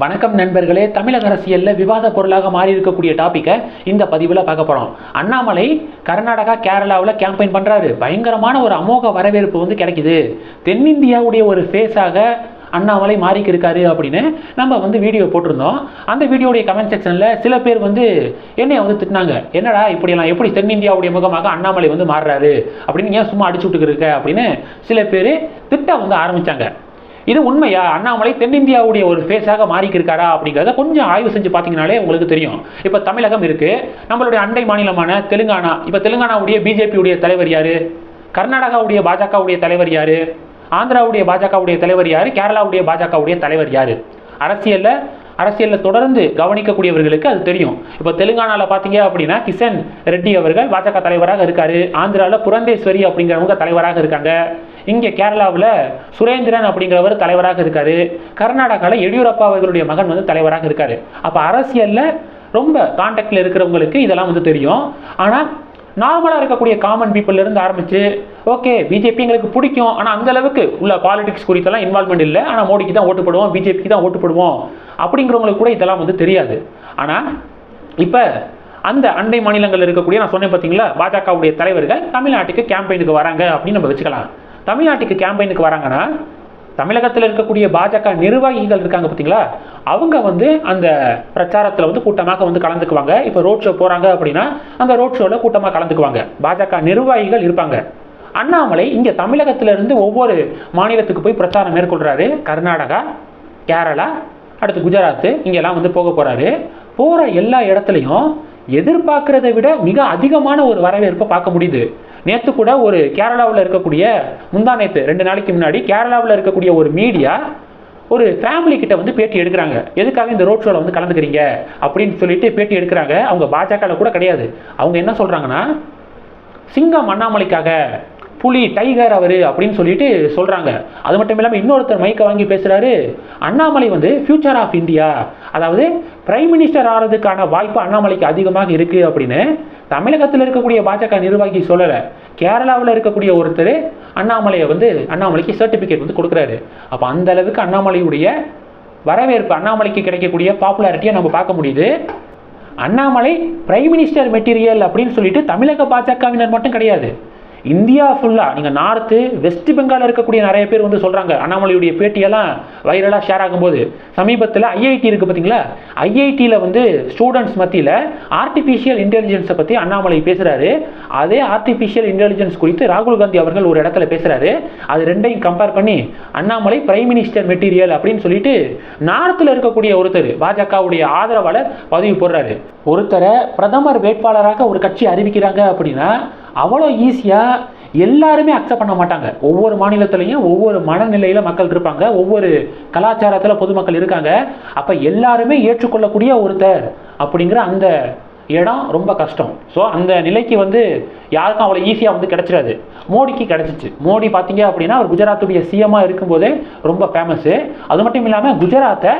வணக்கம் நண்பர்களே. தமிழக அரசியலில் விவாத பொருளாக மாறி இருக்கக்கூடிய டாப்பிக்கை இந்த பதிவில் பார்க்க போகிறோம் அண்ணாமலை கர்நாடகா கேரளாவில் கேம்பெயின் பண்ணுறாரு பயங்கரமான ஒரு அமோக வரவேற்பு வந்து கிடைக்குது. தென்னிந்தியாவுடைய ஒரு ஃபேஸாக அண்ணாமலை மாறிக்கு இருக்காரு அப்படின்னு நம்ம வந்து வீடியோ போட்டிருந்தோம். அந்த வீடியோடைய கமெண்ட் செக்ஷனில் சில பேர் வந்து என்னைய வந்து திட்டினாங்க. என்னடா இப்படியெல்லாம் எப்படி தென்னிந்தியாவுடைய முகமாக அண்ணாமலை வந்து மாறுறாரு? அப்படின்னு ஏன் சும்மா அடிச்சு விட்டுக்கிருக்க அப்படின்னு சில பேர் திட்ட வந்து ஆரம்பித்தாங்க இது உண்மையா? அண்ணாமலை தென்னிந்தியாவுடைய ஒரு ஃபேஸாக மாறிக்கிருக்காரா அப்படிங்கிறத கொஞ்சம் ஆய்வு செஞ்சு பார்த்தீங்கனாலே உங்களுக்கு தெரியும். இப்போ தமிழகம் இருக்குது நம்மளுடைய அண்டை மாநிலமான தெலுங்கானா. இப்போ தெலுங்கானாவுடைய பிஜேபியுடைய தலைவர் யார்? கர்நாடகாவுடைய பாஜகவுடைய தலைவர் யார்? ஆந்திராவுடைய பாஜகவுடைய தலைவர் யார்? கேரளாவுடைய பாஜகவுடைய தலைவர் யார்? அரசியலில் அரசியலில் தொடர்ந்து கவனிக்கக்கூடியவர்களுக்கு அது தெரியும். இப்போ தெலுங்கானாவில் பார்த்தீங்க அப்படின்னா கிஷன் ரெட்டி அவர்கள் பாஜக தலைவராக இருக்காரு. ஆந்திராவில் புரந்தேஸ்வரி அப்படிங்கிறவங்க தலைவராக இருக்காங்க. இங்கே கேரளாவில் சுரேந்திரன் அப்படிங்கிறவர் தலைவராக இருக்கார். கர்நாடகாவில் எடியூரப்பா அவர்களுடைய மகன் வந்து தலைவராக இருக்கார். அப்போ அரசியலில் ரொம்ப காண்டாக்டில் இருக்கிறவங்களுக்கு இதெல்லாம் வந்து தெரியும். ஆனால் நார்மலாக இருக்கக்கூடிய காமன் பீப்புளிலேருந்து ஆரம்பித்து ஓகே பிஜேபி எங்களுக்கு பிடிக்கும். ஆனால் அந்தளவுக்கு உள்ள பாலிடிக்ஸ் குறித்தெல்லாம் இன்வால்மெண்ட் இல்லை. ஆனால் மோடிக்கு தான் ஓட்டு போடுவோம் பிஜேபிக்கு தான் ஓட்டு போடுவோம். அப்படிங்கிறவங்களுக்கு கூட இதெல்லாம் வந்து தெரியாது. ஆனால் இப்போ அந்த அண்டை மாநிலங்களில் இருக்கக்கூடிய நான் சொன்னேன் பார்த்தீங்களா பாஜகவுடைய தலைவர்கள் தமிழ்நாட்டுக்கு கேம்பெயினுக்கு வராங்க அப்படின்னு நம்ம வச்சுக்கலாம். தமிழ்நாட்டுக்கு கேம்பெயினுக்கு வராங்கன்னா தமிழகத்தில் இருக்கக்கூடிய பாஜக நிர்வாகிகள் இருக்காங்க பார்த்தீங்களா? அவங்க வந்து அந்த பிரச்சாரத்தில் வந்து கூட்டமாக வந்து கலந்துக்குவாங்க. இப்போ ரோட் ஷோ போகிறாங்க அப்படின்னா அந்த ரோட் ஷோவில் கூட்டமாக கலந்துக்குவாங்க. பாஜக நிர்வாகிகள் இருப்பாங்க. அண்ணாமலை இங்கே தமிழகத்திலிருந்து ஒவ்வொரு மாநிலத்துக்கு போய் பிரச்சாரம் மேற்கொள்கிறாரு கர்நாடகா கேரளா அடுத்து குஜராத்து இங்கெல்லாம் வந்து போக போகிறாரு போகிற எல்லா இடத்துலையும் எதிர்பார்க்கிறத விட மிக அதிகமான ஒரு வரவேற்பை பார்க்க முடியுது. நேற்று கூட ஒரு கேரளாவில் இருக்கக்கூடிய முந்தா நேற்று ரெண்டு நாளைக்கு முன்னாடி கேரளாவில் இருக்கக்கூடிய ஒரு மீடியா ஒரு ஃபேமிலி கிட்ட வந்து பேட்டி எடுக்கிறாங்க. எதுக்காக இந்த ரோட் ஷோவில் வந்து கலந்துக்கிறீங்க? அப்படின்னு சொல்லிட்டு பேட்டி எடுக்கிறாங்க. அவங்க பாஜகவில் கூட கிடையாது. அவங்க என்ன சொல்கிறாங்கன்னா சிங்கம் அண்ணாமலைக்காக புலி டைகர் அவர் அப்படின்னு சொல்லிட்டு சொல்கிறாங்க அது மட்டும் இல்லாமல் இன்னொருத்தர் மைக்கை வாங்கி பேசுகிறாரு அண்ணாமலை வந்து ஃபியூச்சர் ஆஃப் இந்தியா அதாவது பிரைம் மினிஸ்டர் ஆகிறதுக்கான வாய்ப்பு அண்ணாமலைக்கு அதிகமாக இருக்குது அப்படின்னு தமிழகத்தில் இருக்கக்கூடிய பாஜக நிர்வாகி சொல்லலை. கேரளாவில் இருக்கக்கூடிய ஒருத்தர் அண்ணாமலையை வந்து அண்ணாமலைக்கு சர்டிஃபிகேட் வந்து கொடுக்குறாரு. அப்போ அந்த அளவுக்கு அண்ணாமலையுடைய வரவேற்பு அண்ணாமலைக்கு கிடைக்கக்கூடிய பாப்புலாரிட்டியை நம்ம பார்க்க முடியுது. அண்ணாமலை பிரைம் மினிஸ்டர் மெட்டீரியல் அப்படின்னு சொல்லிட்டு தமிழக பாஜகவினர் மட்டும் கிடையாது. இந்தியா ஃபுல்லாக நீங்கள் நார்த்து வெஸ்ட் பெங்காலில் இருக்கக்கூடிய நிறைய பேர் வந்து சொல்கிறாங்க அண்ணாமலையுடைய பேட்டியெல்லாம் வைரலாக ஷேர் ஆகும்போது சமீபத்தில் ஐஐடி இருக்குது பார்த்தீங்களா ஐஐடியில் வந்து ஸ்டூடெண்ட்ஸ் மத்தியில் ஆர்டிஃபிஷியல் இன்டெலிஜென்ஸை பற்றி அண்ணாமலை பேசுகிறாரு அதே ஆர்டிஃபிஷியல் இன்டெலிஜென்ஸ் குறித்து ராகுல் காந்தி அவர்கள் ஒரு இடத்துல பேசுகிறாரு அது ரெண்டையும் கம்பேர் பண்ணி அண்ணாமலை பிரைம் மினிஸ்டர் மெட்டீரியல் அப்படின்னு சொல்லிட்டு நார்த்தில் இருக்கக்கூடிய ஒருத்தர் பாஜகவுடைய ஆதரவாளர் பதவி போடுறாரு. ஒருத்தரை பிரதமர் வேட்பாளராக ஒரு கட்சி அறிவிக்கிறாங்க அப்படின்னா அவ்வளோ ஈஸியாக எல்லாருமே அக்செப்ட் பண்ண மாட்டாங்க. ஒவ்வொரு மாநிலத்திலையும் ஒவ்வொரு மனநிலையில் மக்கள் இருப்பாங்க. ஒவ்வொரு கலாச்சாரத்தில் பொதுமக்கள் இருக்காங்க. அப்போ எல்லாருமே ஏற்றுக்கொள்ளக்கூடிய ஒருத்தர் அப்படிங்கிற அந்த இடம் ரொம்ப கஷ்டம். ஸோ அந்த நிலைக்கு வந்து யாருக்கும் அவ்வளோ ஈஸியாக வந்து கிடச்சிடாது. மோடிக்கு கிடச்சிச்சு. மோடி பார்த்தீங்க அப்படின்னா அவர் குஜராத்துடைய சிஎம்மாக இருக்கும்போதே ரொம்ப ஃபேமஸ்ஸு அது மட்டும் இல்லாமல் குஜராத்தை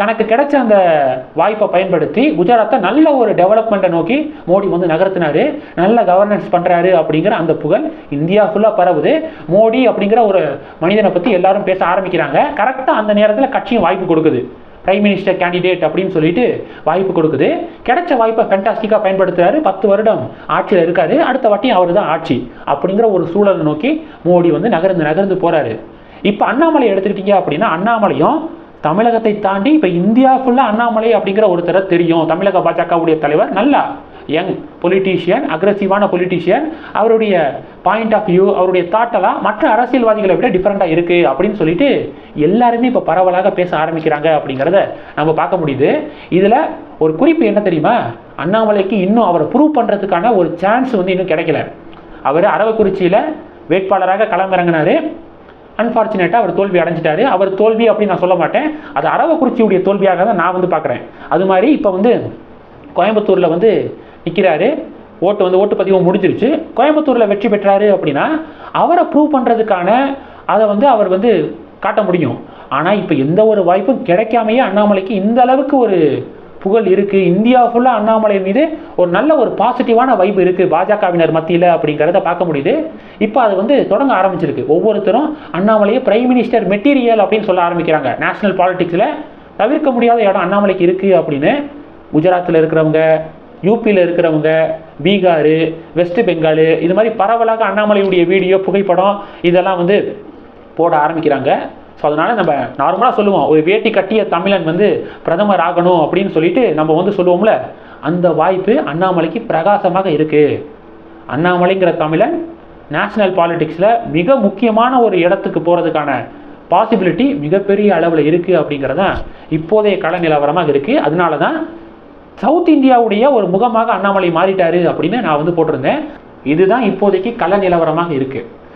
தனக்கு கிடைச்ச அந்த வாய்ப்பை பயன்படுத்தி குஜராத்தை நல்ல ஒரு டெவலப்மெண்ட்டை நோக்கி மோடி வந்து நகர்த்தினாரு. நல்ல கவர்னன்ஸ் பண்ணுறாரு அப்படிங்கிற அந்த புகழ் இந்தியா ஃபுல்லாக பரவுது. மோடி அப்படிங்கிற ஒரு மனிதனை பற்றி எல்லாரும் பேச ஆரம்பிக்கிறாங்க. கரெக்டாக அந்த நேரத்தில் கட்சியும் வாய்ப்பு கொடுக்குது. பிரைம் மினிஸ்டர் கேண்டிடேட் அப்படின்னு சொல்லிட்டு வாய்ப்பு கொடுக்குது. கிடைச்ச வாய்ப்பை ஃபென்டாஸ்டிக்காக பயன்படுத்துறாரு. பத்து வருடம் ஆட்சியில் இருக்காரு. அடுத்த வாட்டி அவர் தான் ஆட்சி அப்படிங்கிற ஒரு சூழலை நோக்கி மோடி வந்து நகர்ந்து நகர்ந்து போகிறாரு இப்போ அண்ணாமலை எடுத்துக்கிட்டீங்க அப்படின்னா அண்ணாமலையும் தமிழகத்தை தாண்டி இப்போ இந்தியா ஃபுல்லாக அண்ணாமலை அப்படிங்கிற ஒருத்தரை தெரியும். தமிழக பாஜகவுடைய தலைவர் நல்லா யங் பொலிட்டீஷியன் அக்ரஸிவான பொலிட்டீஷியன் அவருடைய பாயிண்ட் ஆஃப் வியூ அவருடைய தாட்டெல்லாம் மற்ற அரசியல்வாதிகளை விட டிஃப்ரெண்ட்டாக இருக்குது அப்படின்னு சொல்லிட்டு எல்லாருமே இப்போ பரவலாக பேச ஆரம்பிக்கிறாங்க அப்படிங்கிறத நம்ம பார்க்க முடியுது. இதில் ஒரு குறிப்பு என்ன தெரியுமா? அண்ணாமலைக்கு இன்னும் அவரை ப்ரூவ் பண்ணுறதுக்கான ஒரு சான்ஸ் வந்து இன்னும் கிடைக்கல. அவர் அரவக்குறிச்சியில் வேட்பாளராக களமிறங்கினாரு. அன்ஃபார்ச்சுனேட்டாக அவர் தோல்வி அடைஞ்சிட்டாரு. அவர் தோல்வி அப்படின்னு நான் சொல்ல மாட்டேன். அது அரவக்குறிச்சியுடைய தோல்வியாக தான் நான் வந்து பார்க்குறேன். அது மாதிரி இப்போ வந்து கோயம்புத்தூரில் வந்து நிற்கிறாரு ஓட்டு வந்து ஓட்டு பதிவு முடிஞ்சிருச்சு. கோயம்புத்தூரில் வெற்றி பெற்றாரு அப்படின்னா அவரை ப்ரூவ் பண்ணுறதுக்கான அதை வந்து அவர் வந்து காட்ட முடியும். ஆனால் இப்போ எந்த ஒரு வாய்ப்பும் கிடைக்காமையே அண்ணாமலைக்கு இந்த அளவுக்கு ஒரு புகழ் இருக்குது இந்தியா ஃபுல்லாக அண்ணாமலை மீது ஒரு நல்ல ஒரு பாசிட்டிவான வைப் இருக்குது பாஜகவினர் மத்தியில் அப்படிங்கிறத பார்க்க முடியுது. இப்போ அது வந்து தொடங்க ஆரம்பிச்சிருக்கு. ஒவ்வொருத்தரும் அண்ணாமலையை பிரைம் மினிஸ்டர் மெட்டீரியல் அப்படின்னு சொல்ல ஆரம்பிக்கிறாங்க. நேஷனல் பாலிடிக்ஸில் தவிர்க்க முடியாத இடம் அண்ணாமலைக்கு இருக்குது அப்படின்னு. குஜராத்தில் இருக்கிறவங்க யூபியில் இருக்கிறவங்க பீகார் வெஸ்ட் பெங்கால் இது மாதிரி பரவலாக அண்ணாமலையுடைய வீடியோ புகைப்படம் இதெல்லாம் வந்து போட ஆரம்பிக்கிறாங்க. ஸோ அதனால் நம்ம நார்மலாக சொல்லுவோம். ஒரு வேட்டி கட்டிய தமிழன் வந்து பிரதமர் ஆகணும் அப்படின்னு சொல்லிட்டு நம்ம வந்து சொல்லுவோம்ல அந்த வாய்ப்பு அண்ணாமலைக்கு பிரகாசமாக இருக்குது அண்ணாமலைங்கிற தமிழன் நேஷனல் பாலிடிக்ஸில் மிக முக்கியமான ஒரு இடத்துக்கு போகிறதுக்கான பாசிபிலிட்டி மிகப்பெரிய அளவில் இருக்குது அப்படிங்கிறது தான் இப்போதைய கள நிலவரமாக இருக்குது அதனால தான் சவுத் இந்தியாவுடைய ஒரு முகமாக அண்ணாமலை மாறிட்டாரு அப்படின்னு நான் வந்து போட்டிருந்தேன். இதுதான் இப்போதைக்கு கள நிலவரமாக இருக்குது